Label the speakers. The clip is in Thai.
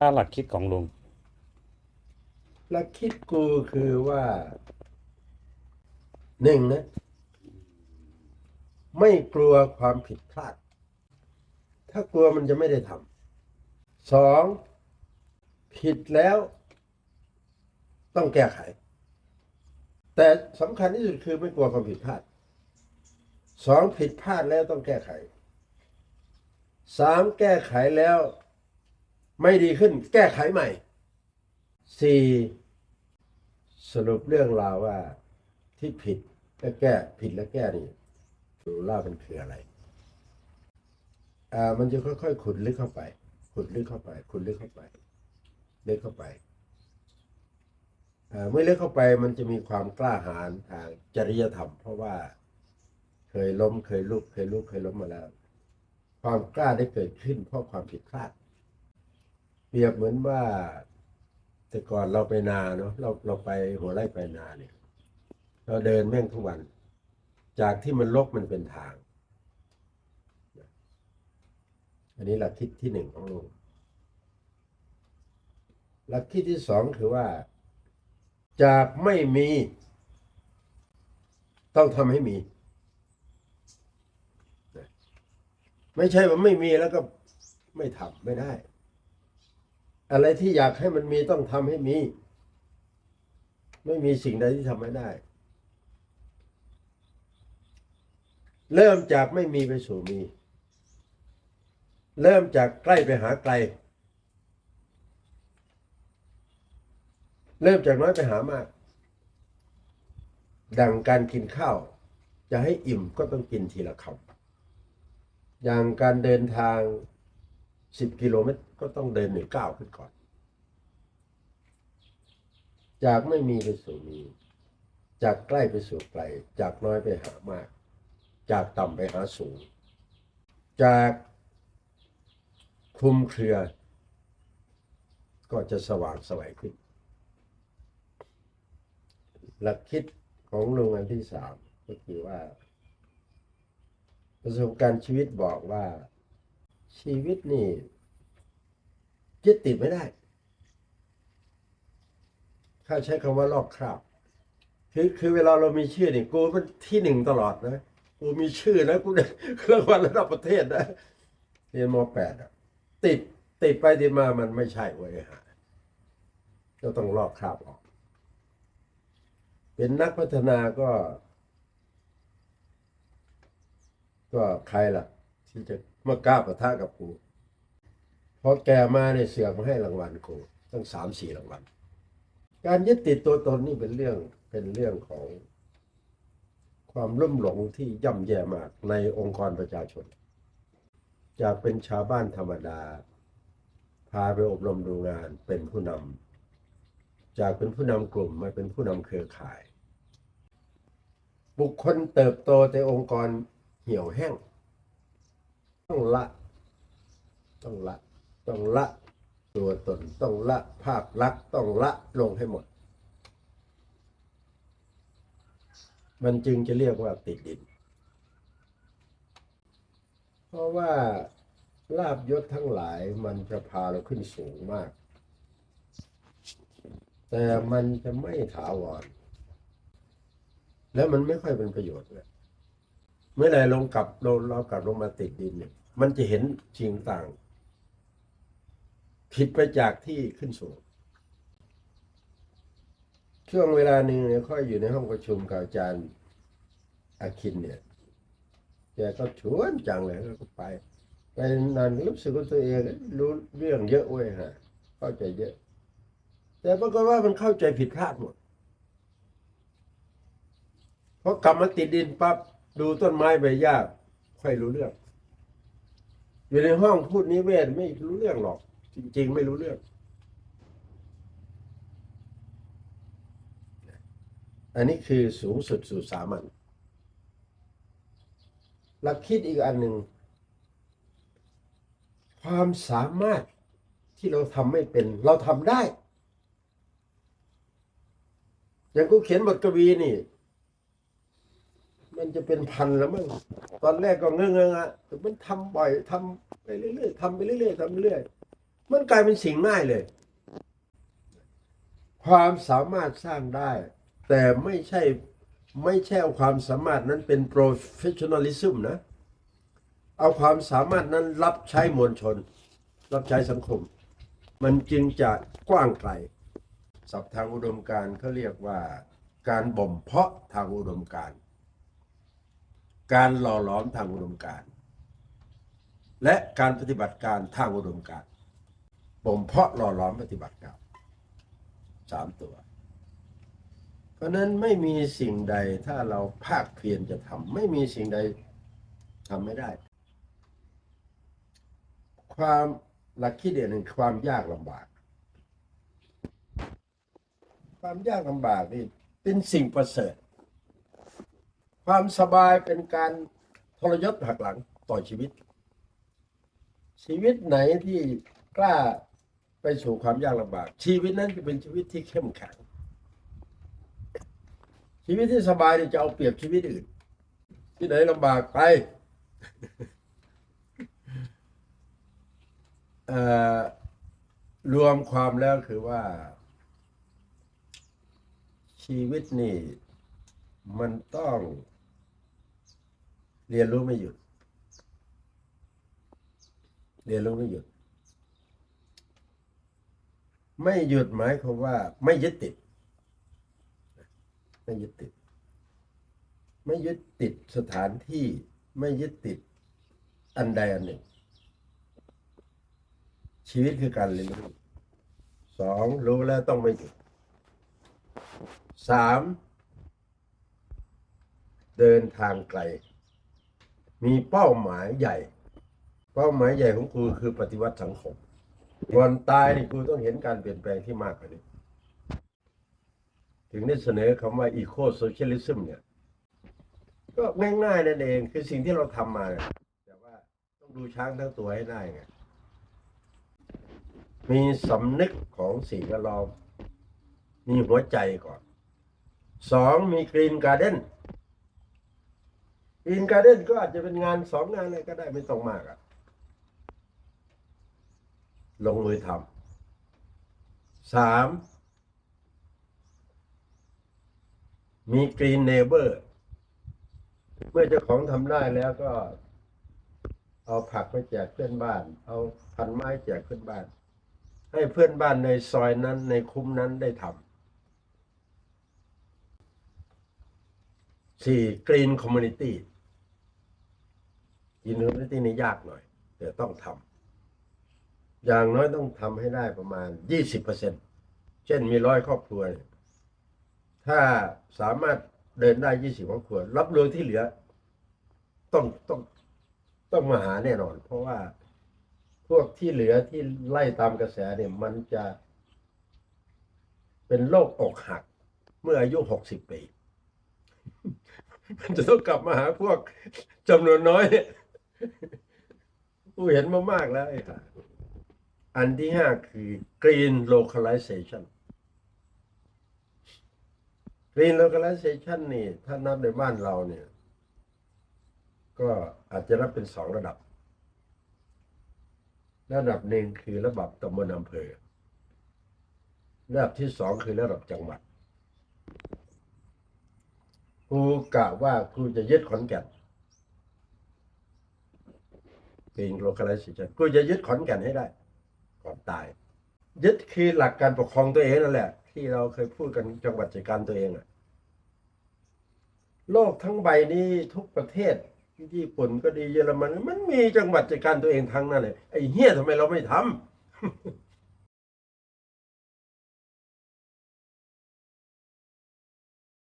Speaker 1: ถ้าหลักคิดของลุง
Speaker 2: หลักคิดกูคือว่าหนึ่งนะ ไม่กลัวความผิดพลาด ถ้ากลัวมันจะไม่ได้ทำสองผิดแล้ว ต้องแก้ไข แต่สำคัญที่สุดคือไม่กลัวความผิดพลาดสองผิดพลาดแล้วต้องแก้ไขสามแก้ไขแล้ว ไม่ดีขึ้นแก้ไขใหม่สี่สรุปเรื่องราวว่าที่ผิดและแก้ผิดและแก้นี่ดูล่ามันคืออะไรอ่ามันจะค่อยๆ ขุดลึกเข้าไป ขุดลึกเข้าไป ขุดลึกเข้าไปลึกเข้าไปอ่าเมื่อลึกเข้าไปมันจะมีความกล้าหาญทางจริยธรรม เพราะว่าเคยล้มเคยลุกเคยลุกเคยล้มมาแล้ว ความกล้าได้เกิดขึ้นเพราะความผิดพลาด รียบเหมือนว่า แต่ก่อนเราไปนาเนาะเราเราไปหัวไร่ไปนาเนี่ย เราเดินแม่งทุกวัน จากที่มันลกมันเป็นทาง อันนี้หลักคิดที่หนึ่งของลุงหลักคิดที่สองคือว่า จากไม่มี ต้องทำให้มี ไม่ใช่ว่าไม่มีแล้วก็ไม่ทำไม่ได้ อะไรที่อยากให้มันมีต้องทำให้มี ไม่มีสิ่งใดที่ทำไม่ได้ เริ่มจากไม่มีไปสู่มี เริ่มจากใกล้ไปหาไกล เริ่มจากน้อยไปหามาก ดังการกินข้าว จะให้อิ่มก็ต้องกินทีละคำอย่างการเดินทาง 10กิโลเมตรก็ต้องเดินหนึ่งก้าวขึ้นก่อน จากไม่มีไปสู่มี จากใกล้ไปสู่ไกล จากน้อยไปหามาก จากต่ำไปหาสูง จากคลุมเครือ ก็จะสว่างสวัยขึ้น หลักคิดของลุงอันที่สามก็คือว่า ประสบการณ์ชีวิตบอกว่า ชีวิตนี่ยึดติดไม่ได้ ถ้าใช้คำว่าลอกคราบ คือคือเวลาเรามีชื่อนี่กูเป็นที่หนึ่งตลอดนะ กูมีชื่อนะกูได้รางวัลระดับประเทศนะเรียนมแปดอะติดติดไปติดมามันไม่ใช่เว้ยฮะก็ต้องลอกคราบออก เป็นนักพัฒนาก็ ก็ใครล่ะ ที่จะมากล้าปะทะกับกูพอแกมาเนี่ยเสือกมาให้รางวัลกูตั้งสามสี่รางวัลการยึดติดตัวตนนี่เป็นเรื่องเป็นเรื่องของความล่มหลงที่ย่ำแย่มากในองค์กรประชาชน จากเป็นชาวบ้านธรรมดา พาไปอบรมดูงานเป็นผู้นำจากเป็นผู้นำกลุ่มมาเป็นผู้นำเครือข่าย บุคคลเติบโตในองค์กรเหี่ยวแห้ง ต้องละ ต้องละ ต้องละ ตัวตนต้องละภาพลักษณ์ต้องละลงให้หมด มันจึงจะเรียกว่าติดดิน เพราะว่าลาบยศทั้งหลายมันจะพาเราขึ้นสูงมาก แต่มันจะไม่ถาวร แล้วมันไม่ค่อยเป็นประโยชน์เลย เมื่อไหรลงกลับเราเรากลับลงมาติดดินเนี่ย มันจะเห็นสิ่งต่าง ผิดไปจากที่ขึ้นสูง ช่วงเวลาหนึ่งเนี่ยค่อยอยู่ในห้องประชุมกับอาจารย์อาคินเนี่ยแกก็ชวนจังเลยแล้วก็ไป ไปนานรู้สึกว่าตัวเองรู้เรื่องเยอะเว้ยฮะเข้าใจเยอะ แต่ปรากฏว่ามันเข้าใจผิดพลาดหมดพอกลับมาติดดินปั๊บ ดูต้นไม้ใบหญ้าค่อยรู้เรื่อง อยู่ในห้องพูดนิเวศไม่รู้เรื่องหรอก จริง ๆ ไม่รู้เรื่อง อันนี้คือสูงสุดสู่สามัญหลักคิดอีกอันหนึ่ง ความสามารถที่เราทำไม่เป็น เราทำได้ อย่างกูเขียนบทกวีนี่ มันจะเป็นพันแล้วมั้งตอนแรกก็เงอะเงอะแต่มันทำบ่อยทำไปเรื่อยๆทำไปเรื่อยๆทำไปเรื่อยมันกลายเป็นสิ่งง่ายเลย ความสามารถสร้างได้ แต่ไม่ใช่ไม่ใช่เอาความสามารถนั้นเป็น professionalism นะ เอาความสามารถนั้นรับใช้มวลชน รับใช้สังคม มันจึงจะกว้างไกลศัพท์ทางอุดมการเขาเรียกว่าการบ่มเพาะทางอุดมการณ์ การหล่อหลอมทางอุดมการณ์และการปฏิบัติการทางอุดมการณ์บ่มเพาะหล่อหลอมปฏิบัติการสามตัว เพราะนั้นไม่มีสิ่งใดถ้าเราภาคเพียรจะทำไม่มีสิ่งใดทำไม่ได้ ความหลักคิดเด่นหนึ่งความยากลำบาก ความยากลำบากนี่เป็นสิ่งประเสริฐ ความสบายเป็นการทรยศหักหลังต่อชีวิต ชีวิตไหนที่กล้าไปสู่ความยากลำบาก ชีวิตนั้นจะเป็นชีวิตที่เข้มแข็ง ชีวิตที่สบายจะเอาเปรียบชีวิตอื่น ที่ไหนลำบากไปรวมความแล้วคือว่า ชีวิตนี่มันต้อง เรียนรู้ไม่หยุด เรียนรู้ไม่หยุด ไม่หยุดหมายความว่า ไม่ยึดติด ไม่ยึดติด ไม่ยึดติดสถานที่ไม่ยึดติดอันใดอันหนึ่ง ชีวิตคือการเรียนรู้สองรู้แล้วต้องไม่หยุดสามเดินทางไกล มีเป้าหมายใหญ่ เป้าหมายใหญ่ของครูคือปฏิวัติสังคมก่อนตายนี่ครูต้องเห็นการเปลี่ยนแปลงที่มากกว่านี้ ถึงได้เสนอคำว่าอีโคโซเชียลิซึมเนี่ย ก็ง่ายๆนั่นเองคือสิ่งที่เราทำมาเนี่ยแต่ว่าต้องดูช้างทั้งตัวให้ได้ไงมีสำนึกของสิ่งแวดล้อมมีหัวใจก่อน สองมีกรีนการ์เด้น กรีนการ์เด้นก็อาจจะเป็นงานสองงานอะไรก็ได้ไม่ต้องมากอะลงมือทำสามมีกรีนเนเบอร์เมื่อเจ้าของทำได้แล้วก็ เอาผักไปแจกเพื่อนบ้าน เอาพันไม้แจกเพื่อนบ้าน ให้เพื่อนบ้านในซอยนั้นในคุ้มนั้นได้ทำสี่กรีนคอมมูนิตี้ กรีนคอมมูนิตี้นี่ยากหน่อย แต่ต้องทำอย่างน้อยต้องทำให้ได้ประมาณยี่สิบเปอร์เซ็นเช่นมีร้อยครอบครัว ถ้าสามารถเดินได้ยี่สิบครอบครัว รับรองที่เหลือ ต้องต้องต้องมาหาแน่นอน เพราะว่าพวกที่เหลือที่ไล่ตามกระแสเนี่ยมันจะเป็นโรคอกหัก เมื่ออายุหกสิบปี มันจะต้องกลับมาหาพวกจำนวนน้อยเนี่ย ผู้เห็นมามากแล้วไอ้ห่าอันที่ห้าคือ green localization green localization นี่ ถ้านับในบ้านเราเนี่ย ก็อาจจะนับเป็นสองระดับ ระดับหนึ่งคือระดับตำบลอำเภอ ระดับที่สองคือระดับจังหวัดครูกะว่าครูจะยึดขอนแก่น เป็นโลกาล z ชันครูจะยึดขอนแก่นให้ได้ ก่อนตาย ยึดคือหลักการปกครองตัวเองนั่นแหละ ที่เราเคยพูดกันจังหวัดจัดการตัวเองอะโลกทั้งใบนี้ทุกประเทศญี่ปุ่นก็ดีเยอรมัน มันมีจังหวัดจัดการตัวเองทั้งนั้นเลยไอ้เฮียทำไมเราไม่ทำ